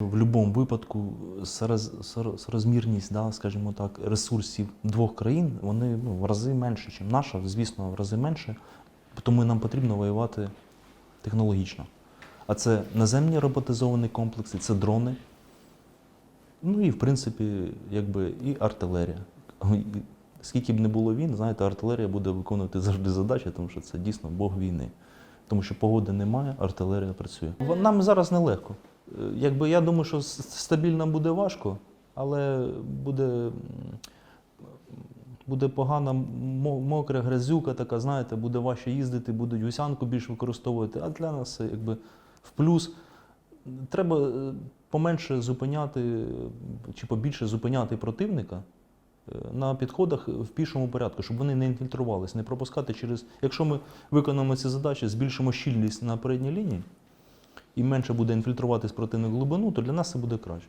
В будь-якому випадку соразмірність, да, скажімо так, ресурсів двох країн вони ну, в рази менше, ніж наша, звісно, в рази менше. Тому нам потрібно воювати технологічно. А це наземні роботизовані комплекси, це дрони. Ну і в принципі, якби і артилерія. Скільки б не було війн, знаєте, артилерія буде виконувати завжди задачі, тому що це дійсно Бог війни. Тому що погоди немає, артилерія працює. Нам зараз нелегко. Якби я думаю, що стабільно буде важко, але буде, буде погана мокра грязюка, така, знаєте, буде важче їздити, будуть гусянку більш використовувати. А для нас це якби в плюс. Треба е, поменше зупиняти чи побільше зупиняти противника е, на підходах в пішому порядку, щоб вони не інфільтрувалися, не пропускати через. Якщо ми виконаємо ці задачі, збільшимо щільність на передній лінії і менше буде інфільтруватись противник в глибину, то для нас це буде краще.